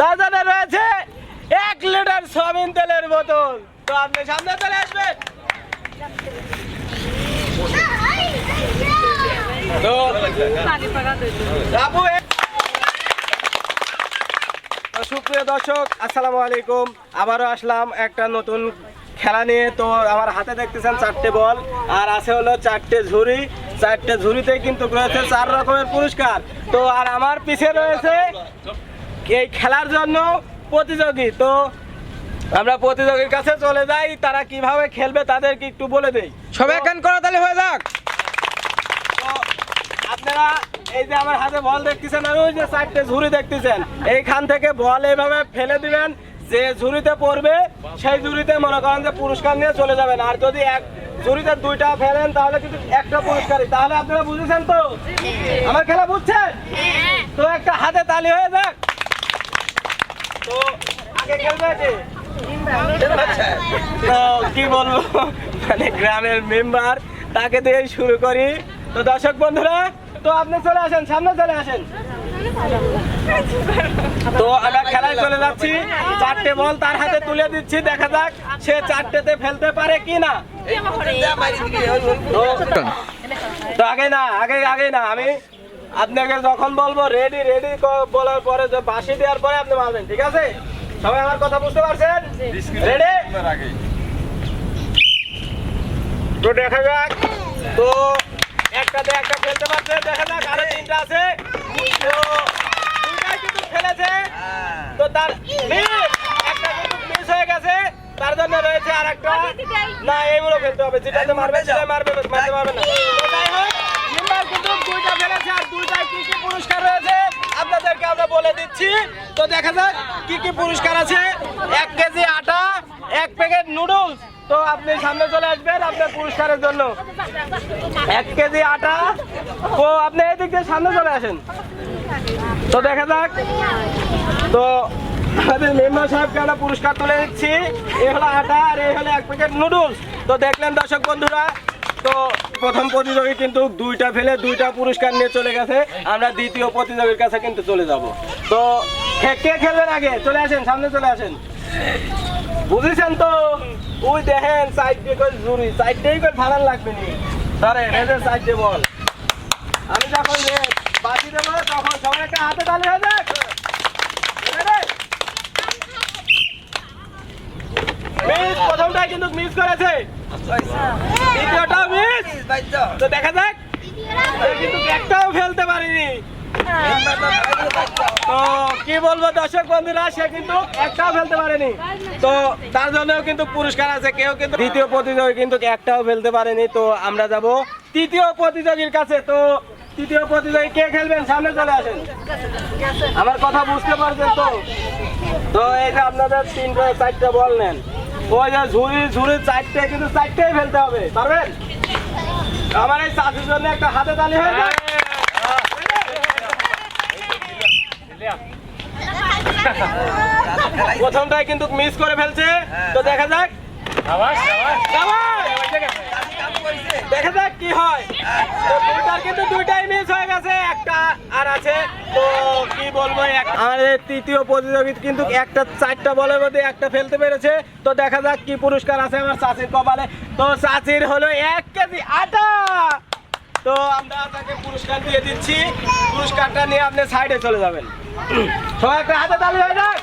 জন্য রয়েছে এক লিটার সয়াবিন তেলের বোতল। তো আপনি সামনে চলে আসবেন। সুপ্রিয় দর্শক, আসসালামু আলাইকুম। আবারও আসলাম একটা নতুন খেলা নিয়ে। তো আমার হাতে দেখতেছেন চারটে বল, আর আছে হলো চারটে ঝুড়ি। চারটে ঝুড়িতে কিন্তু রয়েছে চার রকমের পুরস্কার। তো আর আমার পিছে রয়েছে এই খেলার জন্য প্রতিযোগী। তো আমরা প্রতিযোগীর কাছে চলে যাই তারা কীভাবে খেলবে তাদেরকে একটু বলে দেই। সবাই কান করা তাহলে হয়ে যাক। তো আপনারা এই যে আমার হাতে বল দেখতেছেন আর ওই যে চারটে ঝুড়ি দেখতেছেন এইখান থেকে বল এইভাবে ফেলে দিবেন যে ঝুড়িতে পড়বে সেই ঝুড়িতে মনে করেন যে পুরস্কার নিয়ে চলে যাবেন। আর যদি এক ঝুড়িতে দুইটা ফেলেন তাহলে কিন্তু একটা পুরস্কারই। তাহলে আপনারা বুঝেছেন তো? আমার খেলা বুঝছেন? তো একটা হাতে তালি হয়ে যাক। খেলবে কে? বলব? মানে গ্রামের মেম্বার, তাকে দিয়েই শুরু করি। তো দর্শক বন্ধুরা, তো আপনি চলে আসেন, সামনে চলে আসেন। তো আমরা খেলায় চলে যাচ্ছি। চারটে বল তার হাতে তুলে দিচ্ছি, দেখা যাক সে চারটেতে ফেলতে পারে কি না। তো আগে না, আগে আগে না, আমি আপনাকে যখন বলব রেডি রেডি বলার পরে যে বাসি দেওয়ার পরে আপনি মারবেন ঠিক আছে? সবাই আমার কথা বুঝতে পারছেন? রেডি তো দেখা যাক। তো একটাতে একটা ফেলতে পারছে দেখা যাক আরও তিনটা আছে। তো দুইটাই কিন্তু ফেলেছে তো তার একটা কিন্তু মিস হয়ে গেছে। তার জন্য রয়েছে আর একটা না এইগুলো ফেলতে হবে। যেটাতে মারবে সেটা মারবে মারতে পারবে না। দুইটা পুরস্কার আপনাদেরকে আমরা বলে দিচ্ছি। তো দেখা যাক পুরস্কার আছে। এক কেজি আটা, এক প্যাকেট তো আপনি সামনে চলে আসবেন আপনার পুরস্কারের জন্য। এক কেজি আটা। আপনি সামনে চলে আসেন। তো দেখা যাক। তো আমাদের মেম্বার সাহেবকে আমরা পুরস্কার তুলে দিচ্ছি। এ হলো আটা আর এই হলো এক প্যাকেট নুডলস। তো দেখলেন দর্শক বন্ধুরা তো প্রথম প্রতিযোগী কিন্তু দুইটা ফেলে দুইটা পুরস্কার নিয়ে চলে গেছে। আমরা দ্বিতীয় প্রতিযোগীর কাছে কিন্তু চলে যাব। তো কে- খেলবেন আগে? চলে আসেন, সামনে চলে আসেন। বুঝেছেন তো? ওই দেখেন সাইড দিয়ে করে জুড়ি সাইড দিয়েই করে ফালান লাগবে নি। ধরে রেজের সাইড দিয়ে বল। আমি যখন বাজি দেবো, তখন সবাই একটা হাতে তালি হয়ে যাক। Ready? মিস প্রথমটা কিন্তু মিস করেছে। দ্বিতীয়টাও মিস! তো দেখা যাক। কিন্তু একটাও ফেলতে পারিনি। তো কি বলব দর্শক বন্ধুরা, সে কিন্তু একটাও ফেলতে পারেনি। তো তার জন্যও কিন্তু পুরস্কার আছে। কেউ কিন্তু দ্বিতীয় প্রতিযোগী কিন্তু একটাও ফেলতে পারেনি। তো আমরা যাব তৃতীয় প্রতিযোগীর কাছে। তো তৃতীয় প্রতিযোগী কে খেলবেন? সামনে চলে আসেন। আমার কথা বুঝতে পারছেন তো? তো এই যে আপনাদের তিনটা, চারটা বল নেন। ওই যে ঝুড়ি ঝুড়ি চারটে কিন্তু চারটেই ফেলতে হবে। পারবেন? আমার এই চাষির জন্য একটা হাতে তালি হয়ে যায়। প্রথমটাই কিন্তু মিস করে ফেলছে। তো দেখা যাক। সাবাস! দেখা যাক কি হয়। তো কিন্তু দুইটাই মিস হয়ে গেছে, একটা আর আছে। তো কি বলব আমাদের তৃতীয় প্রতিযোগী কিন্তু একটা চারটা বলের মধ্যে একটা ফেলতে পেরেছে। তো দেখা যাক কি পুরস্কার আছে আমার চাচির কপালে। তো চাচির হলো এক কেজি আটা। তো আমরা তাকে পুরস্কার দিয়ে দিচ্ছি। পুরস্কারটা নিয়ে আপনি সাইডে চলে যাবেন। সবাই একটা হাতে তালি হয়ে যাক।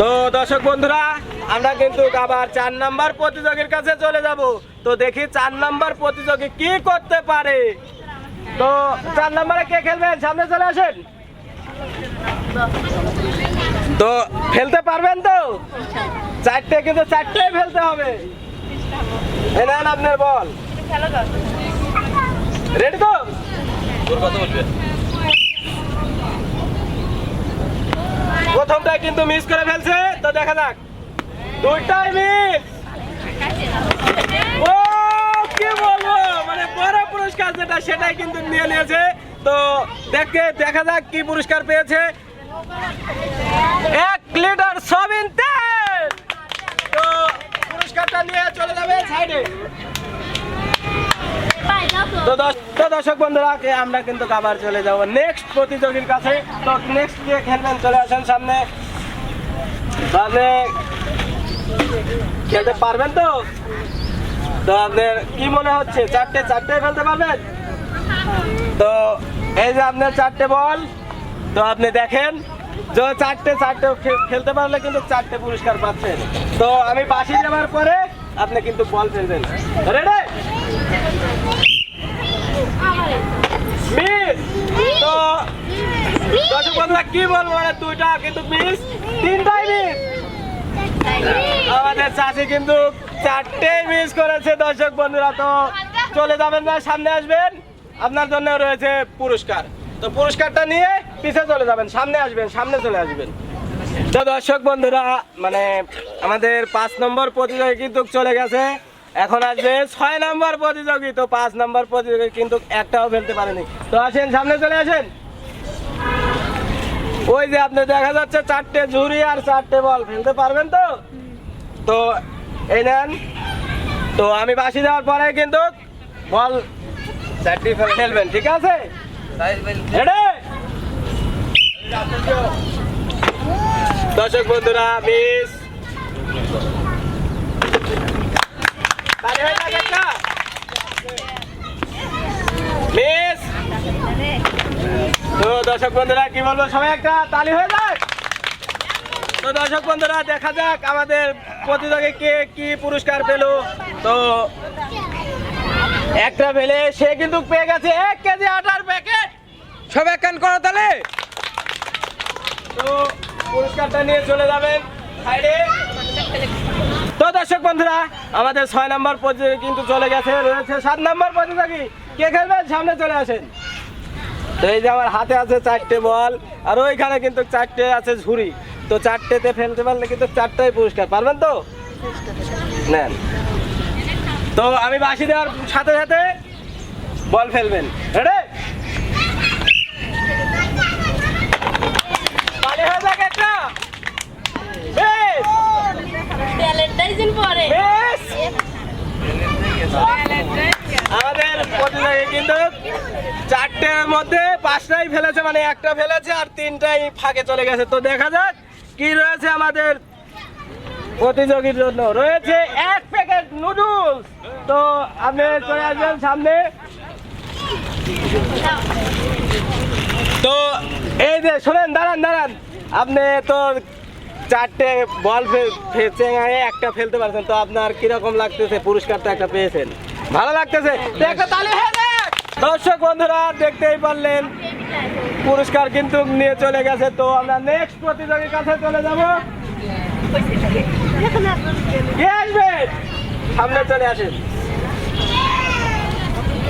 তো দর্শক বন্ধুরা আমরা কিন্তু আবার চার নাম্বার প্রতিযোগীর কাছে চলে যাব। তো দেখি চার নাম্বার প্রতিযোগী কি করতে পারে। তো চার নাম্বারে কে খেলবেন সামনে চলে আসেন। তো ফেলতে পারবেন তো? চারটে কিন্তু চারটেই ফেলতে হবে। এই নেন আপনার বল। রেডি তো? প্রথমটা কিন্তু মিস করে ফেলছে। তো দেখা যাক। দুইটাই মিস ও, কি বলব? মানে বড় পুরস্কার যেটা, সেটাই কিন্তু নিয়ে নিয়েছে। তো দেখে, দেখা যাক কি পুরস্কার পেয়েছে। এক লিটার সবিন তেল! তো পুরস্কারটা নিয়ে চলে যাবে সাইডে। তো দর্শক বন্ধুরা আমরা কিন্তু আবার চলে যাব নেক্সট প্রতিযোগীর কাছে। তো নেক্সট কে খেলবেন, চলে আসেন সামনে। তাহলে খেলতে পারবেন তো? তো আপনার কি মনে হচ্ছে? চারটে চারটে ফেলতে পারবেন? তো এই যে আপনার চারটে বল, তো আপনি দেখেন, যে চারটে চারটে খেলতে পারলে কিন্তু চারটে পুরস্কার পাচ্ছেন। তো আমি বাসি যাওয়ার পরে আপনি কিন্তু বল ফেলবেন। তো কি বলব মানে দুইটা কিন্তু মিস তিনটাই মিস আমাদের চাষি কিন্তু চারটে মিস করেছে, দর্শক বন্ধুরা, তো চলে যাবেন না, সামনে আসবেন। আপনার জন্য রয়েছে পুরস্কার। তো পুরস্কারটা নিয়ে পিছে চলে যাবেন, সামনে আসবেন, সামনে চলে আসবেন। তো দর্শক বন্ধুরা মানে আমাদের পাঁচ নম্বর প্রতিযোগী কিন্তু চলে গেছে। এখন আসবে ছয় নম্বর প্রতিযোগী, তো পাঁচ নম্বর প্রতিযোগী কিন্তু একটাও ফেলতে পারেনি। তো আসেন, সামনে চলে আসেন। ওই যে আপনি দেখা যাচ্ছে চারটে ঝুড়ি আর চারটে বল, ফেলতে পারবেন তো তো এই নেন তো আমি বাসি দেওয়ার পরে কিন্তু বল চারটি ফেলবেন, ঠিক আছে? দর্শক বন্ধুরা। মিস তো দর্শক বন্ধুরা, কি বলব, সবাই একটা তালি হয়ে যাক তো দর্শক বন্ধুরা, দেখা যাক আমাদের প্রতিযোগী কে কি পুরস্কার পেল। তো একটা পেলে সে কিন্তু পেয়ে গেছে এক কেজি আটার প্যাকেট সব একখান করো তাহলে তো পুরস্কারটা নিয়ে চলে যাবেন সাইডে। তো দর্শক বন্ধুরা, আমাদের ছয় নম্বর প্রতিযোগী কিন্তু চলে গেছে, রয়েছে সাত নম্বর প্রতিযোগী। কে খেলবেন? সামনে চলে আসেন। তো এই যে আমার হাতে আছে চারটে বল, আর ওইখানে কিন্তু চারটে আছে ঝুড়ি। তো চারটেতে ফেলতে পারলে কিন্তু চারটাই পুরস্কার। পারবেন তো? নেন। তো আমি বাসি দেওয়ার সাথে সাথে বল ফেলবেন রেডি তালি হয়ে যাক একটা বেশ ভ্যালেন্টাইন পরে বেশ আমাদের প্রতিযোগী কিন্তু চারটের মধ্যে পাঁচটাই ফেলেছে মানে একটা ফেলেছে আর তিনটাই ফাঁকে চলে গেছে। তো দেখা যাক কি রয়েছে আমাদের প্রতিযোগীর জন্য। রয়েছে এক প্যাকেট নুডলস তো আপনি চলে আসবেন সামনে। তো এই যে, শোনেন, দাঁড়ান দাঁড়ান। আপনি তো চারটে বল ফেলছে একটা ফেলতে পারছেন। তো আপনার কীরকম লাগতেছে? পুরস্কার তো একটা পেয়েছেন। ভালো লাগতেছে? একটা তালি হয়ে। দর্শক বন্ধুরা, দেখতেই পারলেন, পুরস্কার কিন্তু নিয়ে চলে গেছে। তো আমরা নেক্সট প্রতিযোগীর কাছে চলে যাব। সামনে চলে আসেন।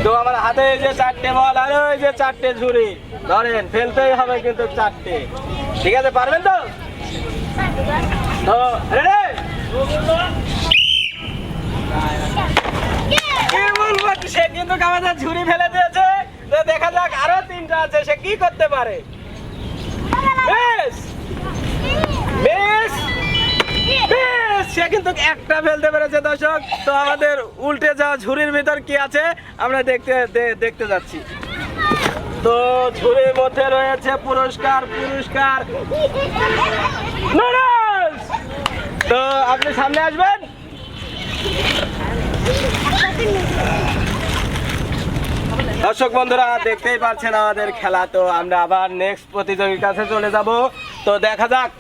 তো আমার হাতে এই যে চারটে বল আর ওই যে চারটে ঝুড়ি। ধরেন, ফেলতেই হবে কিন্তু চারটে। ঠিক আছে, পারবেন তো? তো সে কিন্তু আমাদের ঝুড়ি ফেলে দিয়েছে। তো দেখা যাক আরও তিনটা আছে, সে কি করতে পারে? বেশ! বেশ! বেশ! সে কিন্তু একটা ফেলতে পেরেছে, দর্শক। তো আমাদের উল্টে যাওয়া ঝুড়ির ভিতর কি আছে, আমরা দেখতে দেখতে যাচ্ছি। তো ঝুড়ির মধ্যে রয়েছে পুরস্কার পুরস্কার। তো আপনি সামনে আসবেন? দর্শক বন্ধুরা, দেখতেই পাচ্ছেন আমাদের খেলা, তো আমরা আবার নেক্সট প্রতিযোগীর কাছে চলে যাব। তো দেখা যাক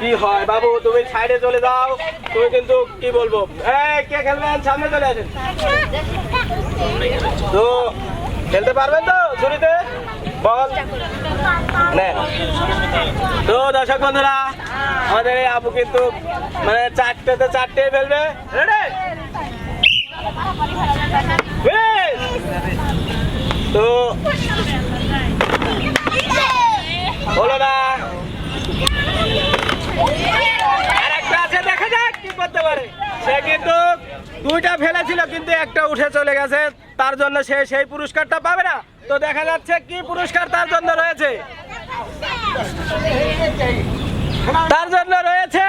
কি হয়। বাবু, তুমি সাইডে চলে যাও। তুমি কিন্তু কি বলব? এই, কে খেলবেন সামনে চলে আসেন। তো খেলতে পারবেন তো ছুরিতে? বল। তো দর্শক বন্ধুরা, আমাদের আপু কিন্তু মানে চারটেতে চারটে ফেলবে। রেডি দুইটা ফেলেছিল কিন্তু একটা উঠে চলে গেছে তার জন্য সে সেই পুরস্কারটা পাবে না তো দেখা যাচ্ছে কি পুরস্কার তার জন্য রয়েছে তার জন্য রয়েছে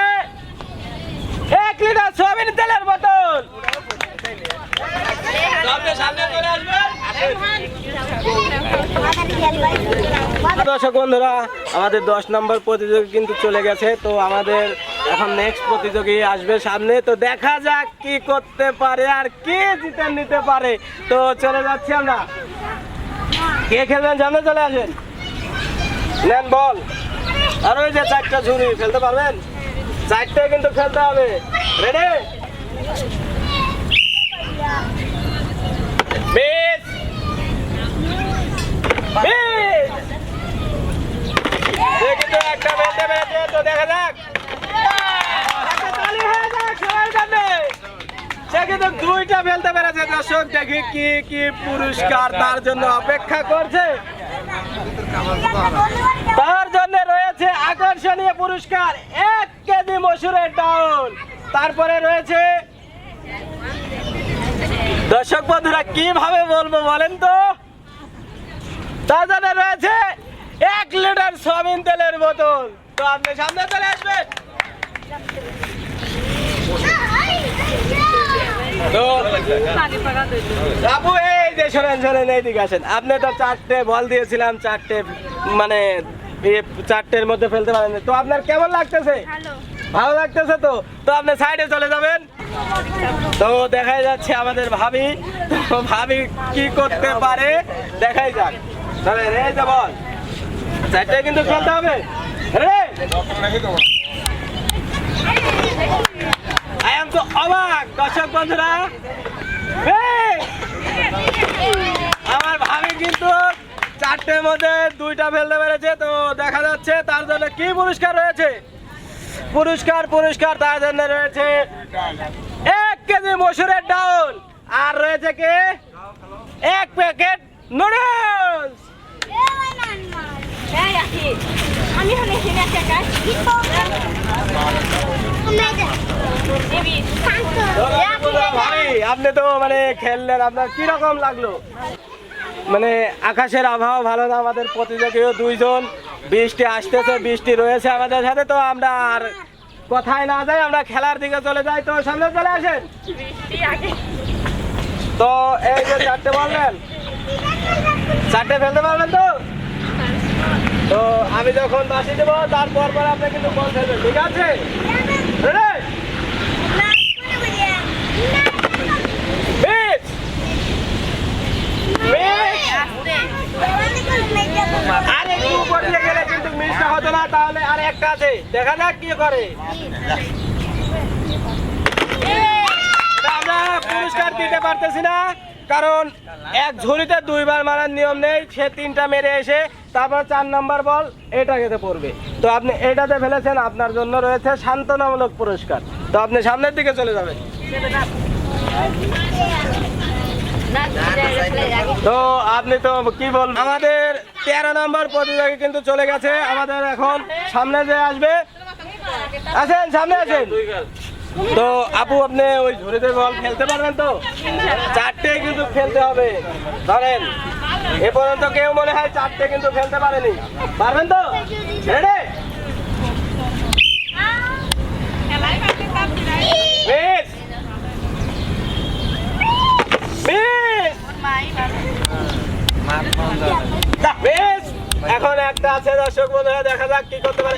এক লিটার সোয়াবিন তেলের বোতল তো আপনি সামনে চলে আসবেন দর্শক বন্ধুরা, আমাদের দশ নম্বর প্রতিযোগী কিন্তু চলে গেছে। তো আমাদের এখন নেক্সট প্রতিযোগী আসবে সামনে। তো দেখা যাক কি করতে পারে আর কে জিতে নিতে পারে। তো চলে যাচ্ছি আমরা। কে খেলবেন? সামনে চলে আসেন। নেন বল। আর ওই যে চারটা ঝুড়ি ফেলতে পারবেন? চারটে কিন্তু খেলতে হবে। রেডি একটা ফেলতে পেরেছে তো দেখা যাক। সে কিন্তু দুইটা ফেলতে পেরেছে দর্শক। দেখি কি কি পুরস্কার তার জন্য অপেক্ষা করছে। তার জন্য রয়েছে আকর্ষণীয় পুরস্কার এক কেজি মসুরের ডাউল। তারপরে রয়েছে দর্শক বন্ধুরা কীভাবে বলব বলেন তো? তার জন্য রয়েছে এক লিটার সয়াবিন তেলের বোতল। তো আপনি সামনে চলে আসবেন। আপু এই যে শোনেন শোনেন এইদিকে আসেন। আপনি তো চারটে বল দিয়েছিলাম চারটে মানে চারটের মধ্যে ফেলতে পারেন তো আপনার কেমন লাগতেছে? ভালো। লাগতেছে তো? তো আপনি সাইডে চলে যাবেন। তো দেখাই যাচ্ছে আমাদের ভাবি। তো ভাবি কি করতে পারে? দেখাই যাক। তবে রে বল। চারটে কিন্তু খেলতে হবে। রে! আই এম তো অবাক আমার ভাবি কিন্তু চারটের মধ্যে দুইটা ফেলতে পেরেছে। তো দেখা যাচ্ছে তার জন্য কি পুরস্কার রয়েছে। পুরস্কার পুরস্কার তার জন্য রয়েছে এক কেজি মসুরের ডাউল। আর রয়েছে কি? এক প্যাকেট নুডলস। ভাই, আপনি তো মানে খেললেন, আপনার কি রকম লাগল? মানে আকাশের আবহাওয়া ভালো না আমাদের প্রতিযোগীও দুইজন। বৃষ্টি আসতেছে বৃষ্টি রয়েছে আমাদের সাথে তো আমরা আর কথায় না যাই আমরা খেলার দিকে চলে যাই। তো সামনে চলে আসে তো এই যে চারটে বললেন। চারটে ফেলতে পারবেন তো? তো আমি যখন বাসি দেবো তারপর পর আপনি কিন্তু বল ফেলবেন ঠিক আছে Ready? Miss! Miss! আর একটু উপর দিয়ে গেলে কিন্তু মিসটা হতো না আছে দেখা যাক কি করে। আমরা পুরস্কার দিতে পারতেছি না, কারণ এক ঝুড়িতে দুইবার মারার নিয়ম নেই, সে তিনটা মেরে এসে তারপর চার নম্বর বল এটা খেতে পড়বে। তো আপনি এটাতে ফেলেছেন, আপনার জন্য রয়েছে সান্ত্বনামূলক পুরস্কার। তো আপনি সামনের দিকে চলে যাবেন। তো আপনি তো কি বল আমাদের তেরো নম্বর প্রতিযোগী কিন্তু চলে গেছে। আমাদের এখন সামনে যে আসবে আছেন সামনে আছেন তো আপু, আপনি ওই ঝুড়িতে বল খেলতে পারবেন তো? চারটে কিন্তু খেলতে হবে। ধরেন, এ পর্যন্ত কেউ মনে হয় চারটে কিন্তু খেলতে পারেনি। পারবেন তো? রেডি মিস মিস বেশ এখন একটা আছে দর্শক বন্ধুরা দেখা যাক কি করতে পারে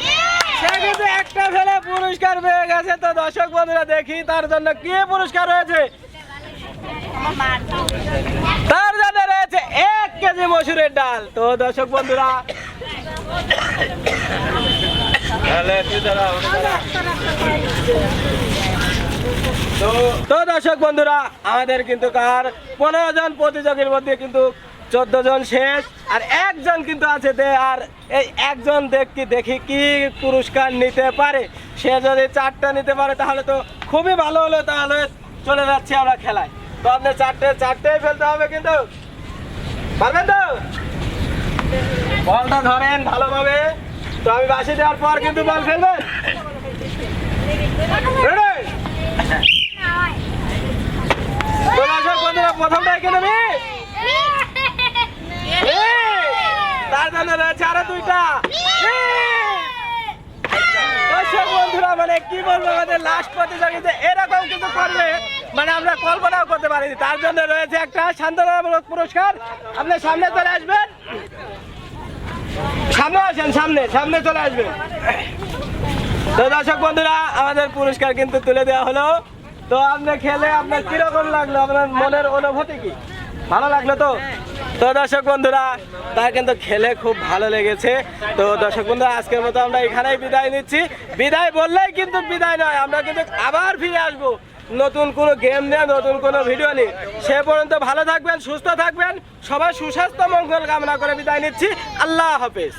সে কিন্তু একটা ফেলে পুরস্কার তো দর্শক বন্ধুরা, দেখি তার জন্য কি পুরস্কার রয়েছে। তার জন্য রয়েছে এক কেজি মসুরের ডাল। তো দর্শক বন্ধুরা, তো দর্শক বন্ধুরা, আমাদের কিন্তু কার পনেরো জন প্রতিযোগীর মধ্যে কিন্তু চোদ্দ জন শেষ আর একজন কিন্তু আছে দে আর এই একজন দেখি দেখি কি পুরস্কার নিতে পারে। সে যদি চারটা নিতে পারে তাহলে তো খুবই ভালো হলো। তাহলে চলে যাচ্ছি আমরা খেলায়। তো আপনি চারটে চারটেই ফেলতে হবে কিন্তু। পারবেন তো? বলটা ধরেন ভালোভাবে। তো আমি বাসি দেওয়ার পর কিন্তু বল ফেলবেন। প্রথমটা এখানে তার জন্য রয়েছে আরও দুইটা। দর্শক বন্ধুরা মানে কি বলব আমাদের লাস্ট প্রতিযোগিতা এরকম কিছু করবে মানে আমরা কল্পনাও করতে পারিনি। তার জন্য রয়েছে একটা পুরস্কার। আপনি সামনে চলে আসবেন। সামনে আসেন সামনে সামনে চলে আসবেন। তো দর্শক বন্ধুরা আমাদের পুরস্কার কিন্তু তুলে দেওয়া হলো। তো আপনি খেলে আপনার কীরকম লাগল? আপনার মনের অনুভূতি কি? ভালো লাগল তো? তো দর্শক বন্ধুরা, তার কিন্তু খেলে খুব ভালো লেগেছে। তো দর্শক বন্ধুরা, আজকের মতো আমরা এখানেই বিদায় নিচ্ছি। বিদায় বললেই কিন্তু বিদায় নয়, আমরা কিন্তু আবার ফিরে আসব। নতুন কোনো গেম নিয়ে, নতুন কোনো ভিডিও নিয়ে। সে পর্যন্ত ভালো থাকবেন, সুস্থ থাকবেন। সবাই সুস্বাস্থ্য, মঙ্গল কামনা করে বিদায় নিচ্ছি। আল্লাহ হাফেজ।